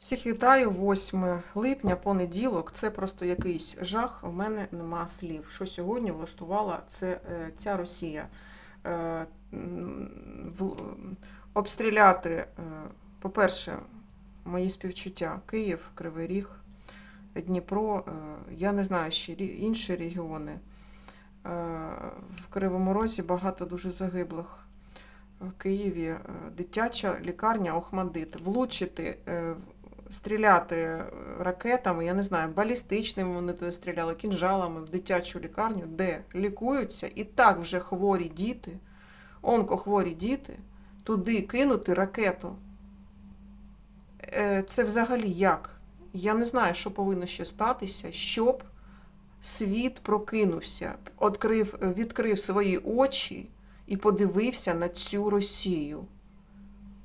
Всіх вітаю, 8 липня, понеділок. Це просто якийсь жах. У мене нема слів. Що сьогодні влаштувала це, е, ця Росія? Е, Обстріляти, е, по-перше, мої співчуття Київ, Кривий Ріг, Дніпро, я не знаю ще інші регіони. В Кривому Розі багато дуже загиблих. В Києві дитяча лікарня Охмадит. Влучити, стріляти е, ракетами, я не знаю, балістичними вони туди стріляли, кінжалами в дитячу лікарню, де лікуються і так вже хворі діти, онкохворі діти, туди кинути ракету. Е, Це взагалі як? Я не знаю, що повинно ще статися, щоб світ прокинувся, відкрив, відкрив свої очі і подивився на цю Росію.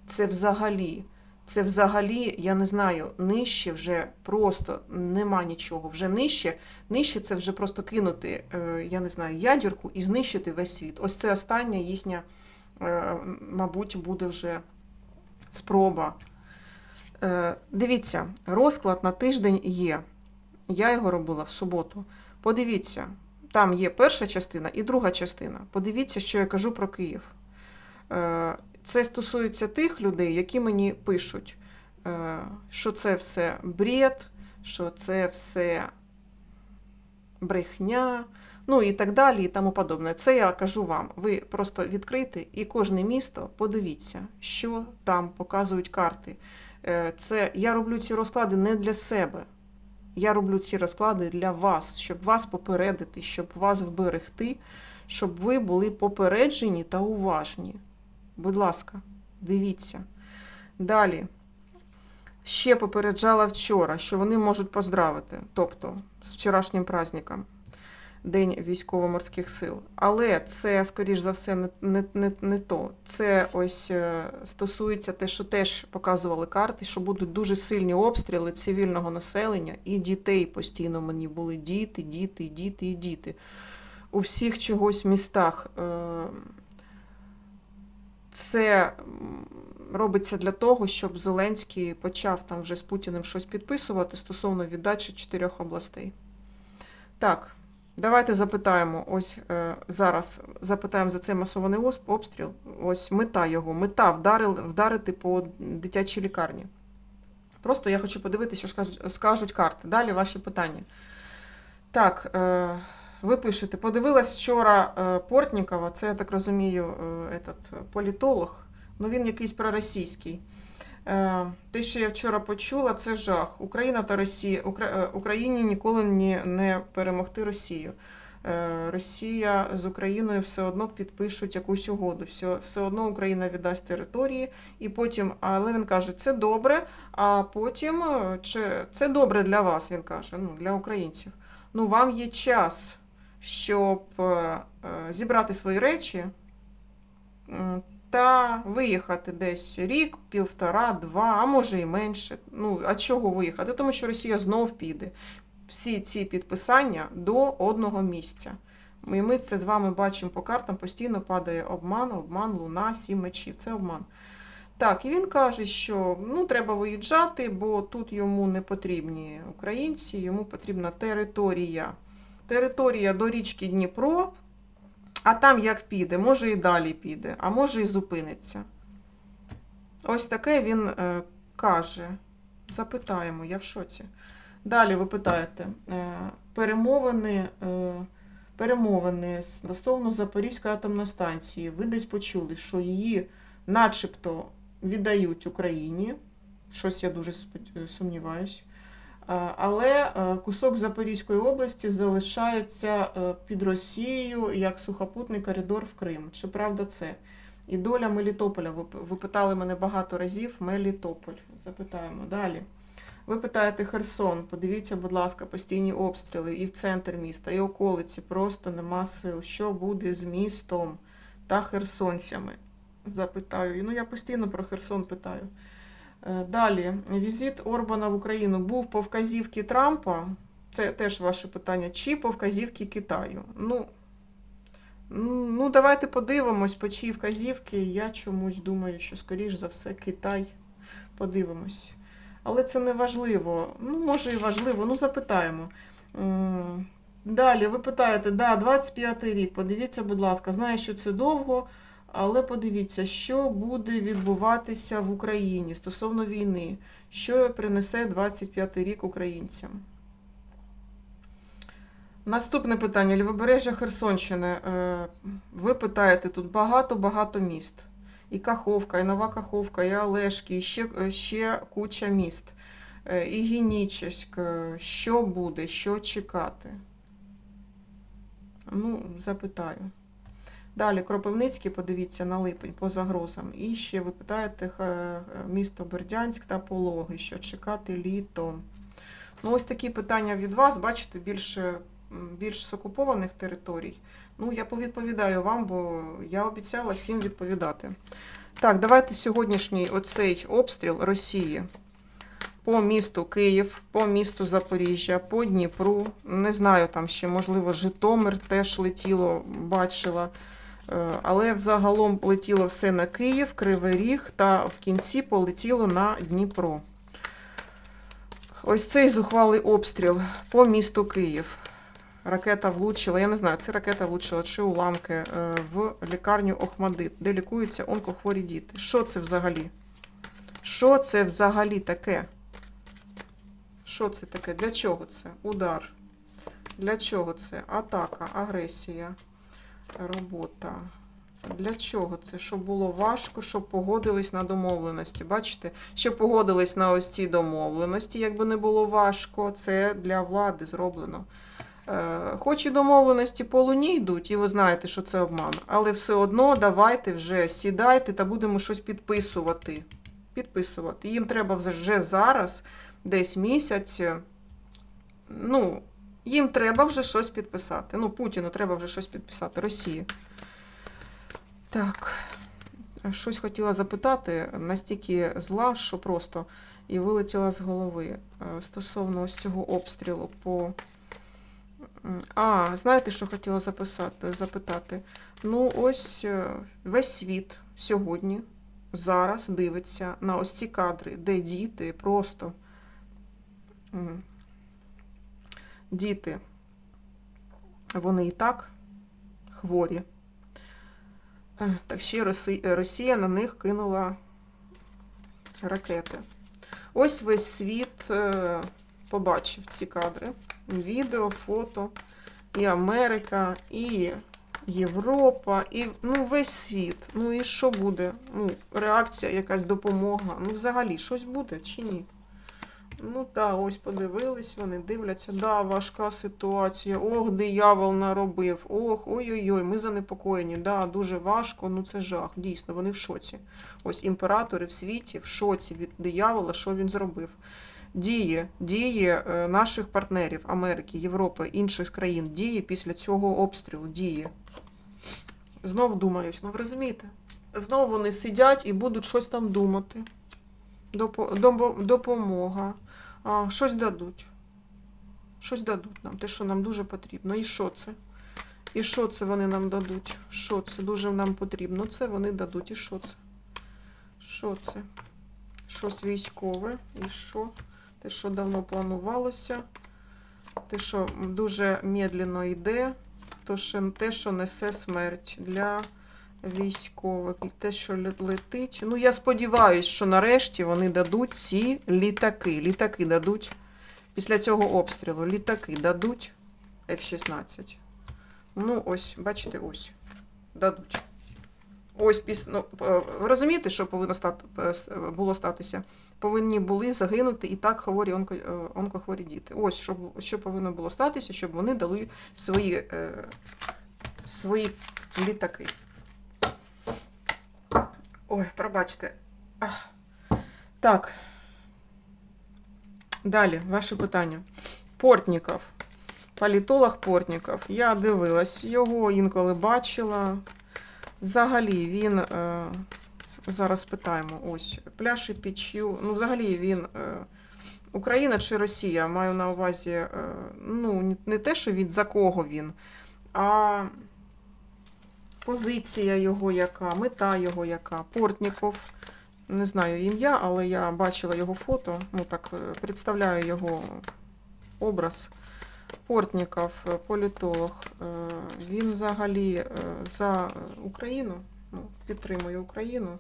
Це взагалі, це взагалі, я не знаю, нижче вже просто нема нічого. Вже нижче, нижче це вже просто кинути, е, я не знаю, ядірку і знищити весь світ. Ось це остання їхня, е, мабуть, буде вже спроба. Е, Дивіться, розклад на тиждень є. Я його робила в суботу. Подивіться, там є перша частина і друга частина. Подивіться, що я кажу про Київ. Це стосується тих людей, які мені пишуть, е, що це все бред, що це все брехня, ну і так далі, і тому подобне. Це я кажу вам. Ви просто відкрийте і кожне місто подивіться, що там показують карти. Е, Це я роблю ці розклади не для себе. Я роблю ці розклади для вас, щоб вас попередити, щоб вас вберегти, щоб ви були попереджені та уважні. Будь ласка, дивіться. Далі. Ще попереджала вчора, що вони можуть поздравити, тобто з вчорашнім праздником, День військово-морських сил. Але це, скоріш за все, не, не, не, не то. Це ось е, стосується те, що теж показували карти, що будуть дуже сильні обстріли цивільного населення і дітей постійно мені були діти, діти, діти і діти. У всіх чогось містах. Е, це робиться для того, щоб Зеленський почав там вже з Путіним щось підписувати стосовно віддачі чотирьох областей. Так, давайте запитаємо. Ось е, зараз запитаємо за цей масований обстріл. Ось мета його. Мета вдарити по дитячій лікарні. Просто я хочу подивитися, що скажуть карти. Далі ваші питання. Так, е, ви пишете, подивилась вчора е, Портнікова, це, я так розумію, е, этот, політолог, ну він якийсь проросійський. Е, Те, що я вчора почула, це жах. Україна та Росія, Укра- е, Україні ніколи ні- не перемогти Росію. Е, Росія з Україною все одно підпишуть якусь угоду. Все, все одно Україна віддасть території, і потім, але він каже, це добре. А потім е, чи це добре для вас, він каже, ну для українців. Ну, вам є час, щоб е, е, зібрати свої речі та виїхати десь рік, півтора, два, а може і менше. Ну, а чого виїхати? Тому що Росія знов піде. Всі ці підписання до одного місця. І ми це з вами бачимо по картам, постійно падає обман, обман, луна, сім мечів. Це обман. Так, і він каже, що ну, треба виїжджати, бо тут йому не потрібні українці, йому потрібна територія. Територія до річки Дніпро, а там як піде, може і далі піде, а може і зупиниться. Ось таке він е, каже. Запитаємо, я в шоці. Далі ви питаєте, е, перемовини, е, перемовини стосовно Запорізької атомної станції. Ви десь почули, що її начебто віддають Україні. Щось я дуже. Е, Але е, кусок Запорізької області залишається е, під Росією як сухопутний коридор в Крим. Чи правда це? І доля Мелітополя. Ви, питали мене багато разів. Мелітополь. Запитаємо далі. Ви питаєте Херсон. Подивіться, будь ласка, постійні обстріли і в центр міста, і околиці. Просто нема сил. Що буде з містом та херсонцями? Запитаю. Ну, я постійно про Херсон питаю. Е, Далі, візит Орбана в Україну був по вказівки Трампа. Це теж ваше питання, чи по вказівки Китаю? Ну, ну, давайте подивимось, по чиї вказівки. Я чомусь думаю, що, скоріш за все, Китай. Подивимось. Але це не важливо. Ну, може і важливо, ну запитаємо. Далі ви питаєте, да, 25-й рік. Подивіться, будь ласка, знаю, що це довго, але подивіться, що буде відбуватися в Україні стосовно війни, що принесе 25-й рік українцям. Наступне питання. Лівобережжя Херсонщини. Е, Ви питаєте тут багато-багато міст. І Каховка, і Нова Каховка, і Олешки, і ще, ще куча міст. Е, І Генічеськ. Е, Що буде, що чекати? Ну, запитаю. Далі Кропивницький, подивіться на липень по загрозам. І ще ви питаєте місто Бердянськ та Пологи, що чекати літом. Ну, ось такі питання від вас, бачите, більше, більш з окупованих територій. Ну, я повідповідаю вам, бо я обіцяла всім відповідати. Так, давайте сьогоднішній оцей обстріл Росії по місту Київ, по місту Запоріжжя, по Дніпру. Не знаю, там ще, можливо, Житомир теж летіло, бачила. Е, Але взагалом летіло все на Київ, Кривий Ріг та в кінці полетіло на Дніпро. Ось цей зухвалий обстріл по місту Київ. Ракета влучила, я не знаю, це ракета влучила чи уламки е, в лікарню Охмадит, де лікуються онкохворі діти. Що це взагалі? Що це взагалі таке? Що це таке? Для чого це? Удар. Для чого це? Атака, агресія, робота. Для чого це? Щоб було важко, щоб погодились на домовленості. Бачите, щоб погодились на ось ці домовленості, якби не було важко, це для влади зроблено. Е, Хоч і домовленості по луні йдуть, і ви знаєте, що це обман, але все одно давайте вже сідайте та будемо щось підписувати. Підписувати. Їм треба вже зараз, десь місяць. Ну, їм треба вже щось підписати. Ну, Путіну треба вже щось підписати. Росії. Так, щось хотіла запитати, настільки зла, що просто і вилетіла з голови. Е, Стосовно ось цього обстрілу по. А, знаєте, що хотіла записати, запитати? Ну, ось е, весь світ сьогодні, зараз дивиться на ось ці кадри, де діти просто. Діти, вони і так хворі. Е, Так ще Росія на них кинула ракети. Ось весь світ е, побачив ці кадри. Відео, фото, і Америка, і Європа, і ну, весь світ. Ну і що буде? Ну, реакція, якась допомога. Ну, взагалі, щось буде чи ні? Ну так, ось подивились, вони дивляться. Да, важка ситуація. Ох, диявол наробив. Ох, ой-ой-ой, ми занепокоєні. Да, дуже важко, ну це жах. Дійсно, вони в шоці. Ось імператори в світі в шоці від диявола, що він зробив. Діє, діє е, наших партнерів Америки, Європи, інших країн, діє після цього обстрілу, діє. Знов думають, ну ви розумієте? Знов вони сидять і будуть щось там думати. Допо- допо- Допомога. А, щось дадуть. Щось дадуть нам, те, що нам дуже потрібно. І що це? І що це вони нам дадуть? Що це дуже нам потрібно? Це вони дадуть. І що це? Що це? Щось військове. І що? Те, що давно планувалося. Те, що дуже медленно йде. Те, що несе смерть для військових. Те, що летить. Ну, я сподіваюся, що нарешті вони дадуть ці літаки. Літаки дадуть. Після цього обстрілу літаки дадуть F-16. Ну, ось, бачите, ось. Дадуть. Ось піс... ну, розумієте, що повинно стати, було статися? Повинні були загинути і так хворі онко, е, онкохворі діти. Ось що, що повинно було статися, щоб вони дали свої, е, свої літаки. Ой, пробачте. Ах. Так. Далі, ваше питання. Портніков. Політолог Портніков. Я дивилась його, інколи бачила. Взагалі він. Е, зараз питаємо. Ось. Пляші пічю. Ну, взагалі він. Е, Україна чи Росія? Маю на увазі. Е, ну, не- те, що він за кого він, а позиція його яка, мета його яка. Портніков. Не знаю ім'я, але я бачила його фото. Ну так, е, представляю його образ. Портніков, е, політолог. Е, Він взагалі за Україну, ну, підтримує Україну.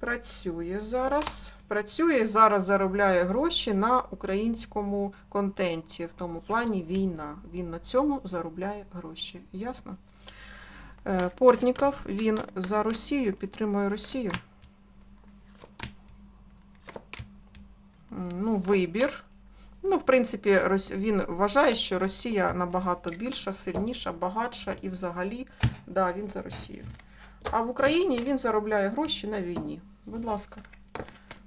Працює зараз. Працює зараз, заробляє гроші на українському контенті, в тому плані війна. Він на цьому заробляє гроші. Ясно? Е, Портніков, він за Росію, підтримує Росію. Ну, вибір. Ну, в принципі, він вважає, що Росія набагато більша, сильніша, багатша і взагалі, да, він за Росію. А в Україні він заробляє гроші на війні. Будь ласка,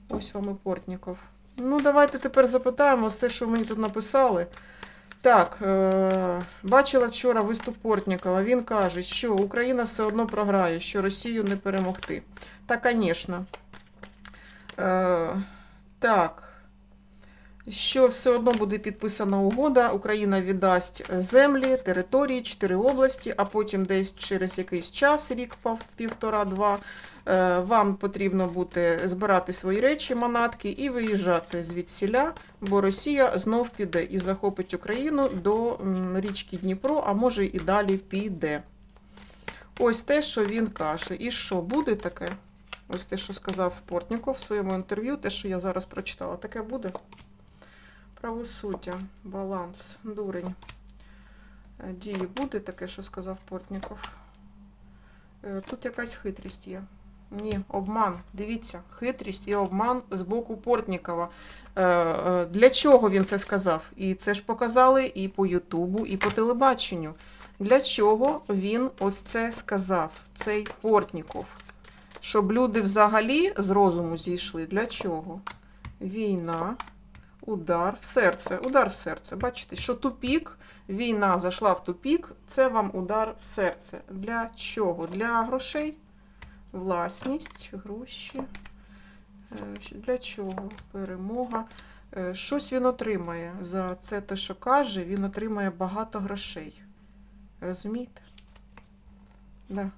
ось вам і Портніков. Ну, давайте тепер запитаємо з те, що мені тут написали. Так, е- бачила вчора виступ Портнікова. Він каже, що Україна все одно програє, що Росію не перемогти. Та, звісно. Е- так. Що все одно буде підписана угода, Україна віддасть землі, території, чотири області, а потім десь через якийсь час, рік, півтора-два, е, вам потрібно буде збирати свої речі, манатки і виїжджати звідсіля, бо Росія знов піде і захопить Україну до річки Дніпро, а може і далі піде. Ось те, що він каже. І що буде таке? Ось те, що сказав Портніков в своєму інтерв'ю, те, що я зараз прочитала, таке буде. Правосуддя, баланс, дурень. Е, Дії буде таке, що сказав Портніков. Е, Тут якась хитрість є. Ні, обман. Дивіться, хитрість і обман з боку Портнікова. Е, Для чого він це сказав? І це ж показали і по Ютубу, і по телебаченню. Для чого він ось це сказав, цей Портніков? Щоб люди взагалі з розуму зійшли. Для чого? Війна. Удар в серце, удар в серце. Бачите, що тупік, війна зайшла в тупік, це вам удар в серце. Для чого? Для грошей? Власність, гроші. Е, Для чого? Перемога. Е, Щось він отримає. За це те, що каже, він отримає багато грошей. Розумієте? Да.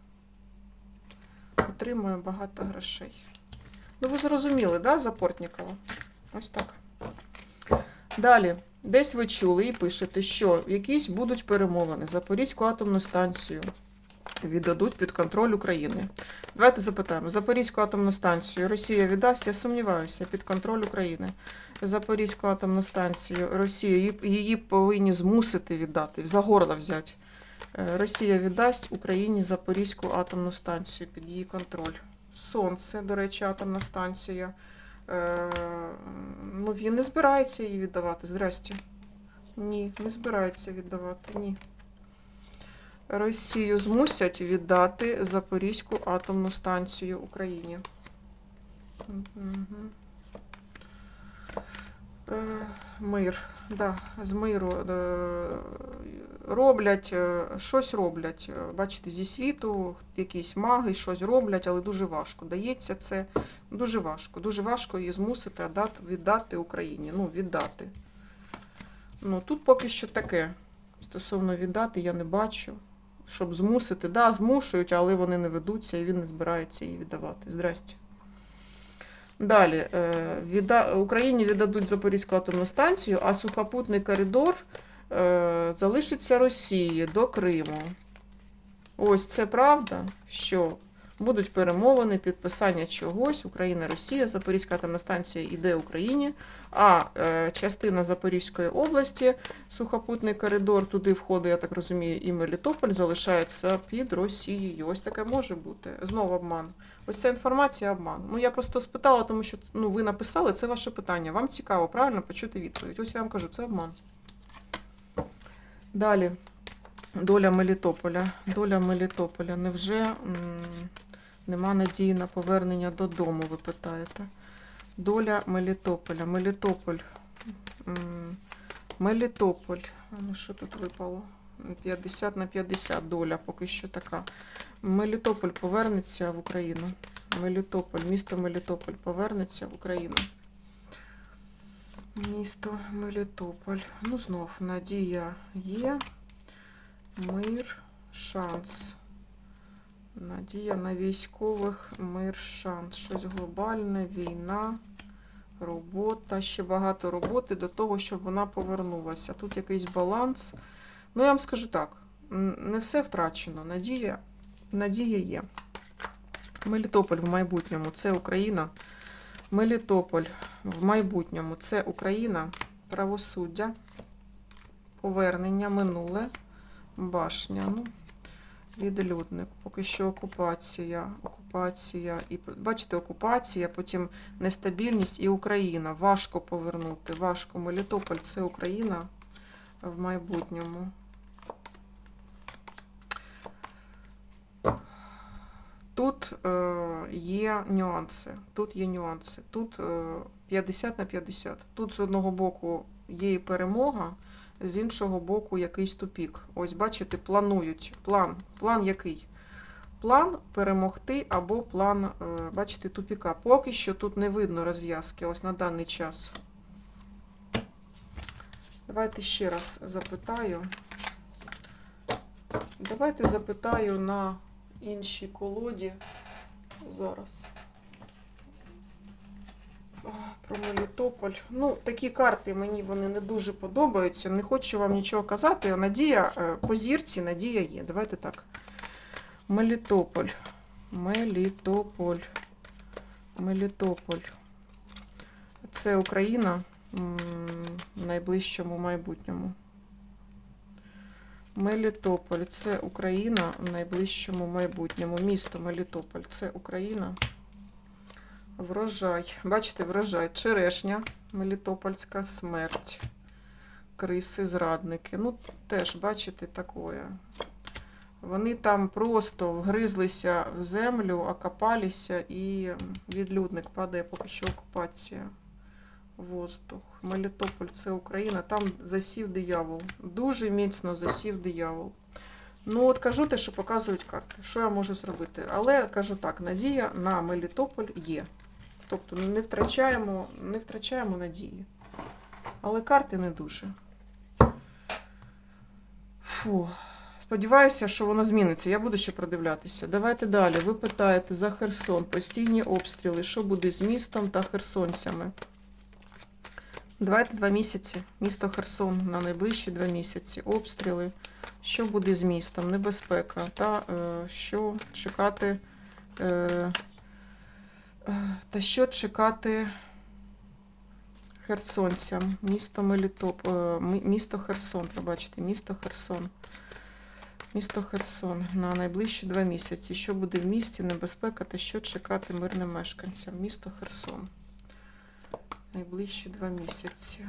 Отримує багато грошей. Ну, ви зрозуміли, да, за Портнікова? Ось так. Далі, десь ви чули і пишете, що якісь будуть перемовини. Запорізьку атомну станцію віддадуть під контроль України. Давайте запитаємо. Запорізьку атомну станцію Росія віддасть, я сумніваюся, під контроль України. Запорізьку атомну станцію Росія її, повинні змусити віддати, за горло взяти. Е, Росія віддасть Україні Запорізьку атомну станцію під її контроль. Сонце, до речі, атомна станція. Е, ну, він не збирається її віддавати. Здрасте. Ні, не збирається віддавати. Ні. Росію змусять віддати Запорізьку атомну станцію Україні. Е, Мир. Да, з миру е, роблять, е, щось роблять. Е, Бачите, зі світу якісь маги щось роблять, але дуже важко. Дається це дуже важко. Дуже важко її змусити віддати, Україні. Ну, віддати. Ну, тут поки що таке. Стосовно віддати, я не бачу. Щоб змусити, да, змушують, але вони не ведуться і він не збирається її віддавати. Здрасте. Далі. е, Україні віддадуть Запорізьку атомну станцію, а сухопутний коридор е, залишиться Росії до Криму. Ось це правда, що будуть перемовини, підписання чогось. Україна, Росія, Запорізька атомна станція йде Україні, а е, частина Запорізької області, сухопутний коридор, туди входить, я так розумію, і Мелітополь залишається під Росією. Ось таке може бути. Знову обман. Ось ця інформація обман. Ну я просто спитала, тому що ну, ви написали, це ваше питання. Вам цікаво, правильно почути відповідь. Ось я вам кажу, це обман. Далі. Доля Мелітополя. Доля Мелітополя. Невже нема надії на повернення додому, ви питаєте? Доля Мелітополя. Мелітополь. Мелітополь. Ну що тут випало? 50 на 50 доля поки що така. Мелітополь повернеться в Україну. Мелітополь, місто Мелітополь повернеться в Україну. Місто Мелітополь. Ну, знов надія є. Мир, шанс. Надія на військових, мир, шанс. Щось глобальне, війна, робота. Ще багато роботи до того, щоб вона повернулася. Тут якийсь баланс. Ну, я вам скажу так: не все втрачено. Надія, надія є. Мелітополь в майбутньому це Україна. Мелітополь в майбутньому це Україна, правосуддя, повернення, минуле, башня. Ну, відлюдник. Поки що окупація, окупація. І бачите, окупація, потім нестабільність і Україна. Важко повернути. Важко. Мелітополь це Україна в майбутньому. Тут е, є нюанси. Тут є нюанси. Тут е, 50 на 50. Тут з одного боку є і перемога, з іншого боку якийсь тупік. Ось бачите, планують. План. План який? План перемогти або план, е, бачите, тупіка. Поки що тут не видно розв'язки, ось на даний час. Давайте ще раз запитаю. Давайте запитаю на іншій колоді. Зараз. Про Мелітополь. Ну, такі карти мені вони не дуже подобаються. Не хочу вам нічого казати. Надія е, по зірці, надія є. Давайте так. Мелітополь. Мелітополь. Мелітополь. Це Україна в найближчому майбутньому. Мелітополь це Україна в найближчому майбутньому. Місто Мелітополь це Україна. Врожай. Бачите, врожай. Черешня, Мелітопольська смерть. Криси, зрадники. Ну, теж, бачите, такое. Вони там просто вгризлися в землю, окопалися і відлюдник падає поки що окупація. Воздух. Мелітополь це Україна. Там засів диявол. Дуже міцно засів диявол. Ну, от кажу те, що показують карти. Що я можу зробити? Але кажу так, надія на Мелітополь є. Тобто не втрачаємо, не втрачаємо надії. Але карти не дуже. Фу. Сподіваюся, що воно зміниться. Я буду ще продивлятися. Давайте далі. Ви питаєте за Херсон. Постійні обстріли. Що буде з містом та херсонцями? Давайте два місяці. Місто Херсон на найближчі два місяці. Обстріли. Що буде з містом? Небезпека. Та е, що чекати. Е, е, та що чекати херсонцям? Місто Мелітоп, місто Херсон, пробачте, місто Херсон. Місто Херсон на найближчі два місяці. Що буде в місті? Небезпека та що чекати мирним мешканцям? Місто Херсон. Найближчі два місяці.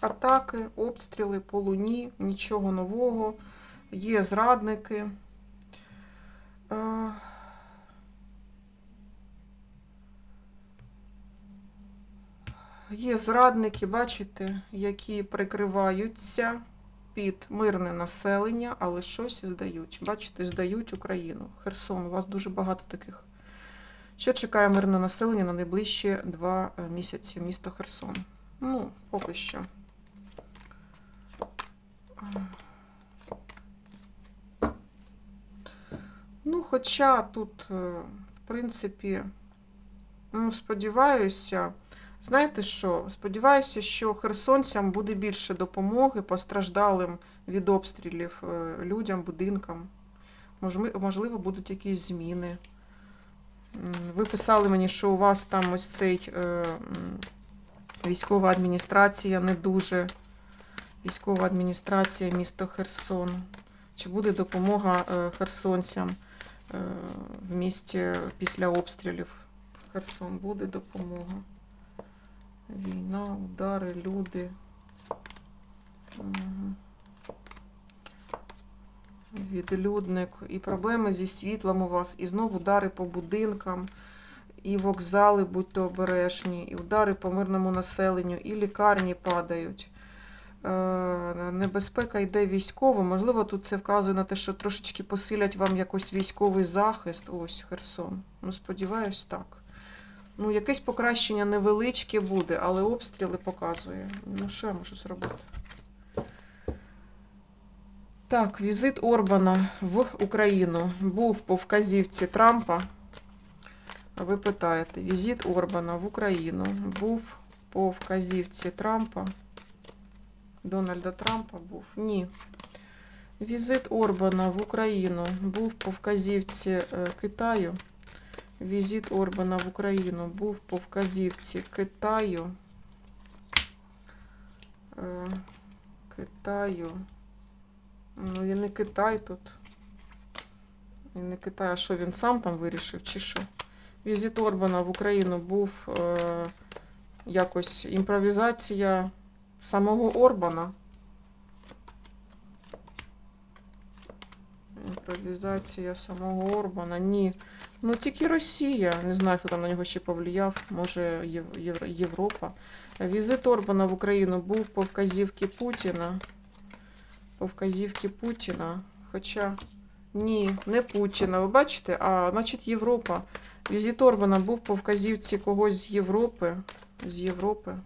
Атаки, обстріли по луні, нічого нового. Є зрадники. Е, Є зрадники, бачите, які прикриваються під мирне населення, але щось здають. Бачите, здають Україну. Херсон, у вас дуже багато таких. Що чекає мирне населення на найближчі два е, місяці місто Херсон? Ну, поки що. Ну, хоча тут, е, в принципі, ну, сподіваюся, знаєте що? Сподіваюся, що херсонцям буде більше допомоги постраждалим від обстрілів е, людям, будинкам. Можливо, будуть якісь зміни. Ви писали мені, що у вас там ось цей е, військова адміністрація не дуже. Військова адміністрація міста Херсон. Чи буде допомога е, херсонцям е, в місті після обстрілів? Херсон буде допомога. Війна, удари, люди. Мгм. Відлюдник. І проблеми зі світлом у вас. І знову удари по будинкам, і вокзали, будьте обережні, і удари по мирному населенню, і лікарні падають. Е, Небезпека йде військово. Можливо, тут це вказує на те, що трошечки посилять вам якось військовий захист. Ось Херсон. Ну, сподіваюсь, так. Ну, якесь покращення невеличке буде, але обстріли показує. Ну, що я можу зробити? Так, візит Орбана в Україну був по вказівці Трампа. Ви питаєте, візит Орбана в Україну був по вказівці Трампа. Дональда Трампа був? Ні. Візит Орбана в Україну був по вказівці е, Китаю. Візит Орбана в Україну був по вказівці Китаю. Е, Китаю. Ну, і не Китай тут. І не Китай, а що він сам там вирішив, чи що? Візит Орбана в Україну був е, якось імпровізація самого Орбана. Імпровізація самого Орбана. Ні. Ну тільки Росія. Не знаю, хто там на нього ще повлияв. Може Єв- Європа. Візит Орбана в Україну був по вказівці Путіна. По вказівці Путіна. Хоча ні, не Путіна. Ви бачите? А значить Європа. Візит Орбана був по вказівці когось з Європи. З Європи.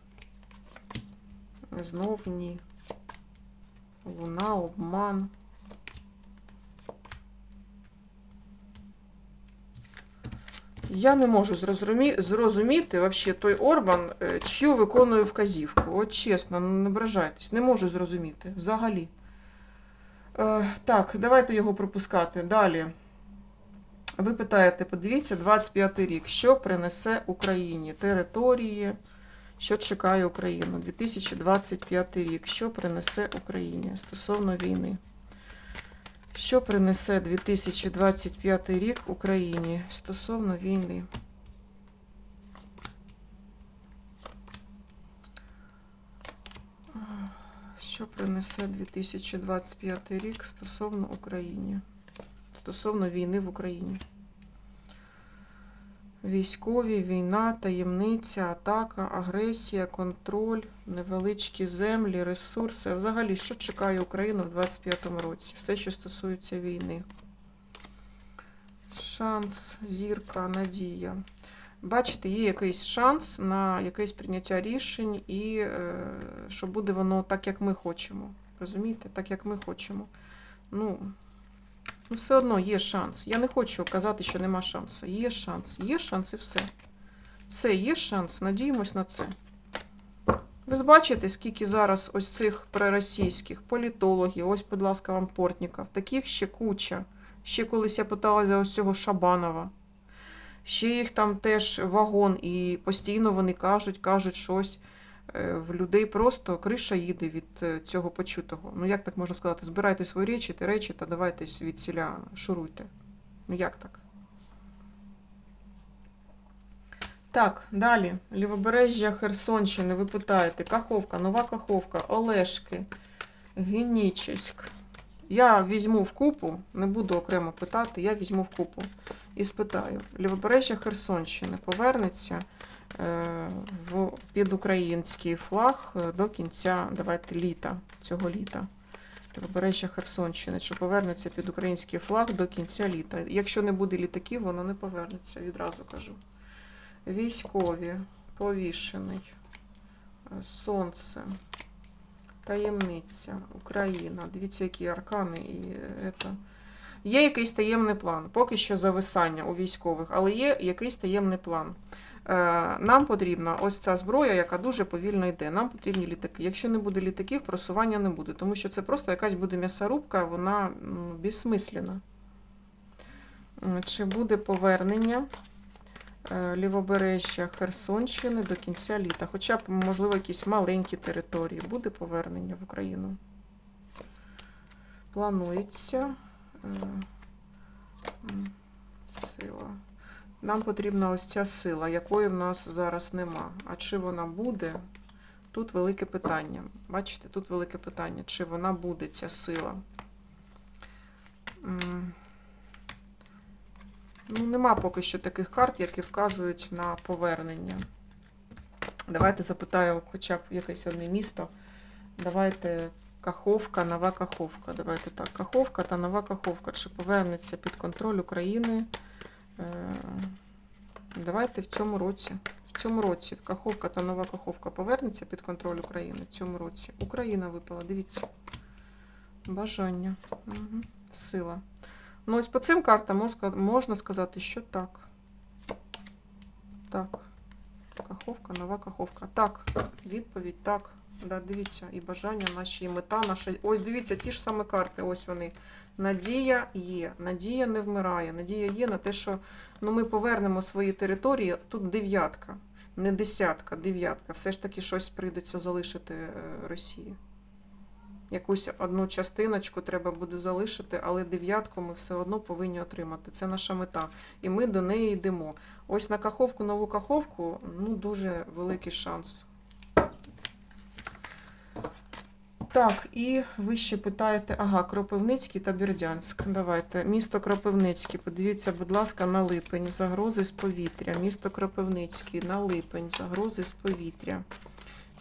Знов ні. Луна, обман. Я не можу зрозумі... зрозуміти вообще той Орбан, е, чию виконує вказівку. От чесно, ну не ображайтесь, не можу зрозуміти взагалі. Е, так, давайте його пропускати. Далі. Ви питаєте, подивіться, 25 рік, що принесе Україні території, що чекає Україну? 2025 рік, що принесе Україні стосовно війни? Що принесе 2025 рік Україні стосовно війни? Що принесе 2025 рік стосовно України? Стосовно війни в Україні? Військові, війна, таємниця, атака, агресія, контроль, невеличкі землі, ресурси. Взагалі, що чекає Україну в 2025 році? Все, що стосується війни. Шанс, зірка, надія. Бачите, є якийсь шанс на якесь прийняття рішень, і е, що буде воно так, як ми хочемо. Розумієте? Так, як ми хочемо. Ну, Ну, все одно є шанс. Я не хочу казати, що нема шансу. Є шанс. Є шанс і все. Все, є шанс. Надіємось на це. Ви ж бачите, скільки зараз ось цих проросійських політологів, ось, будь ласка, вам Портніков, таких ще куча. Ще колись я питалася ось цього Шабанова. Ще їх там теж вагон, і постійно вони кажуть, кажуть щось. Е, В людей просто криша їде від е, цього почутого. Ну як так можна сказати? Збирайте свої речі, ти речі та давайте від селя шуруйте. Ну як так? Так, далі. Лівобережжя Херсонщини, ви питаєте. Каховка, Нова Каховка, Олешки, Генічеськ. Я візьму в купу, не буду окремо питати, я візьму в купу і спитаю. Лівобережжя Херсонщини повернеться е, в під український флаг е, до кінця, давайте, літа, цього літа. Лівобережжя Херсонщини, що повернеться під український флаг до кінця літа. Якщо не буде літаків, воно не повернеться, відразу кажу. Військові, повішений, е, сонце, таємниця, Україна. Дивіться, які аркани і це. Є якийсь таємний план. Поки що зависання у військових, але є якийсь таємний план. Е, Нам потрібна ось ця зброя, яка дуже повільно йде. Нам потрібні літаки. Якщо не буде літаків, просування не буде, тому що це просто якась буде м'ясорубка, вона м, безсмислена. Чи буде повернення е, лівобережжя Херсонщини до кінця літа? Хоча б, можливо, якісь маленькі території. Буде повернення в Україну. Планується. Сила. Нам потрібна ось ця сила, якої в нас зараз нема. А чи вона буде? Тут велике питання. Бачите, тут велике питання, чи вона буде ця сила. Ну, нема поки що таких карт, які вказують на повернення. Давайте запитаю хоча б якесь одне місто. Давайте Каховка, Нова Каховка. Давайте так. Каховка та Нова Каховка. Чи повернеться під контроль України? Е, Давайте в цьому році. В цьому році Каховка та Нова Каховка повернеться під контроль України. В цьому році. Україна випала, дивіться. Бажання. Угу. Сила. Ну, ось по цим картам можна сказати, що так. Так. Каховка, нова каховка. Так, відповідь, так. Да, дивіться, і бажання наші, і мета наша. Ось дивіться, ті ж самі карти, ось вони. Надія є. Надія не вмирає. Надія є на те, що ну, ми повернемо свої території. Тут дев'ятка, не десятка, дев'ятка. Все ж таки щось прийдеться залишити е, Росії. Якусь одну частиночку треба буде залишити, але дев'ятку ми все одно повинні отримати. Це наша мета. І ми до неї йдемо. Ось на каховку, нову каховку, ну дуже великий шанс. Так, і ви ще питаєте, ага, Кропивницький та Бердянськ. Давайте. Місто Кропивницький. Подивіться, будь ласка, на липень. Загрози з повітря. Місто Кропивницький на липень. Загрози з повітря.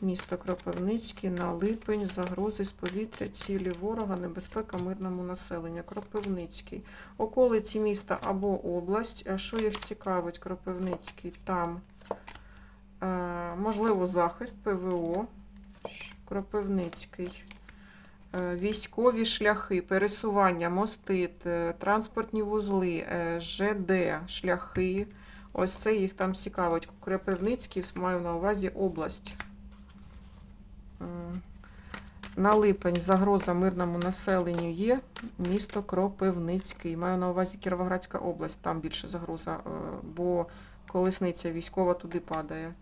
Місто Кропивницький на липень. Загрози з повітря. Цілі ворога. Небезпека мирному населенню. Кропивницький. Околиці міста або область. А що їх цікавить? Кропивницький там. Е, можливо, захист ПВО. Кропивницький. Е, Військові шляхи, пересування, мости, транспортні вузли, е, ЖД, шляхи. Ось це їх там цікавить. Кропивницький, маю на увазі область. На липень загроза мирному населенню є. Місто Кропивницький. Маю на увазі Кіровоградська область. Там більше загроза, е, бо колесниця військова туди падає.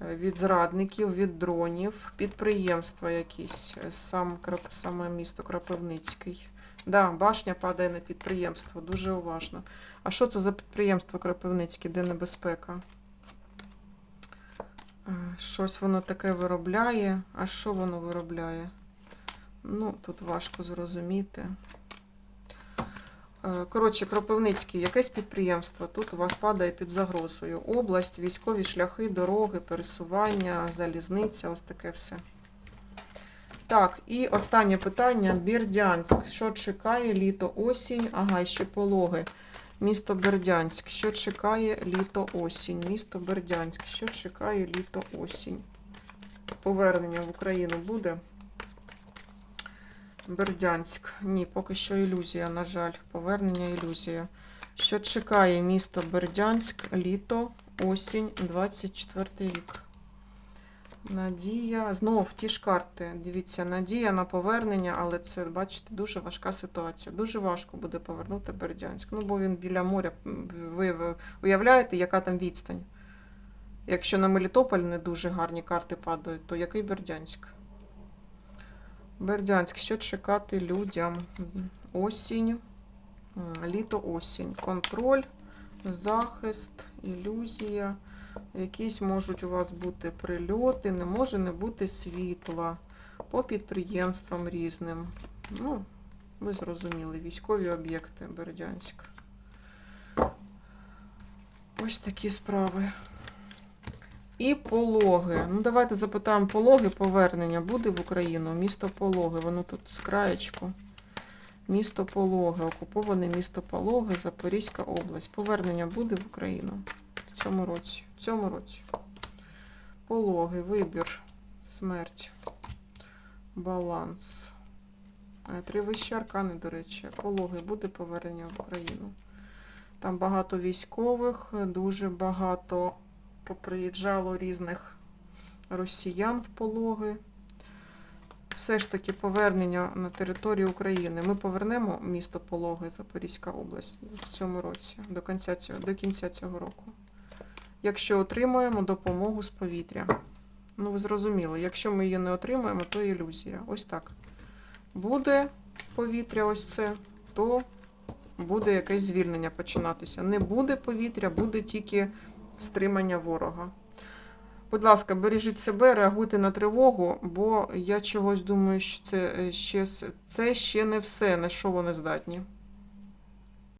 Від зрадників, від дронів, підприємства якісь, сам, саме місто Кропивницький. Да, башня падає на підприємство, дуже уважно. А що це за підприємство Кропивницьке, де небезпека? Е, Щось воно таке виробляє. А що воно виробляє? Ну, тут важко зрозуміти. Е, Коротше, Кропивницький, якесь підприємство. Тут у вас падає під загрозою. Область, військові шляхи, дороги, пересування, залізниця, ось таке все. Так, і останнє питання. Бердянськ. Що чекає літо, осінь? Ага, ще пологи. Місто Бердянськ. Що чекає літо, осінь? Місто Бердянськ. Що чекає літо, осінь? Повернення в Україну буде? Бердянськ. Ні, поки що ілюзія, на жаль. Повернення ілюзія. Що чекає місто Бердянськ, літо, осінь, 24 рік. Надія. Знов ті ж карти. Дивіться, надія на повернення, але це, бачите, дуже важка ситуація. Дуже важко буде повернути Бердянськ. Ну, бо він біля моря. Ви уявляєте, яка там відстань? Якщо на Мелітополь не дуже гарні карти падають, то який Бердянськ? Бердянськ, що чекати людям? Осінь, літо, осінь. Контроль, захист, ілюзія. Якісь можуть у вас бути прильоти, не може не бути світла по підприємствам різним. Ну, ви зрозуміли, військові об'єкти Бердянськ. Ось такі справи. І пологи. Ну, давайте запитаємо пологи повернення. Буде в Україну місто Пологи. Воно тут з краєчку. Місто Пологи. Окуповане місто Пологи, Запорізька область. Повернення буде в Україну в цьому році. В цьому році. Пологи, вибір, смерть, баланс. Е, Три вищі аркани, до речі. Пологи буде повернення в Україну. Там багато військових, дуже багато поприїжджало різних росіян в пологи. Все ж таки повернення на територію України. Ми повернемо місто Пологи, Запорізька область в цьому році, до кінця до кінця цього року. Якщо отримаємо допомогу з повітря. Ну, ви зрозуміли, якщо ми її не отримаємо, то ілюзія. Ось так. Буде повітря, ось це, то буде якесь звільнення починатися. Не буде повітря, буде тільки стримання ворога. Будь ласка, бережіть себе, реагуйте на тривогу, бо я чогось думаю, що це е, ще, це ще не все, на що вони здатні.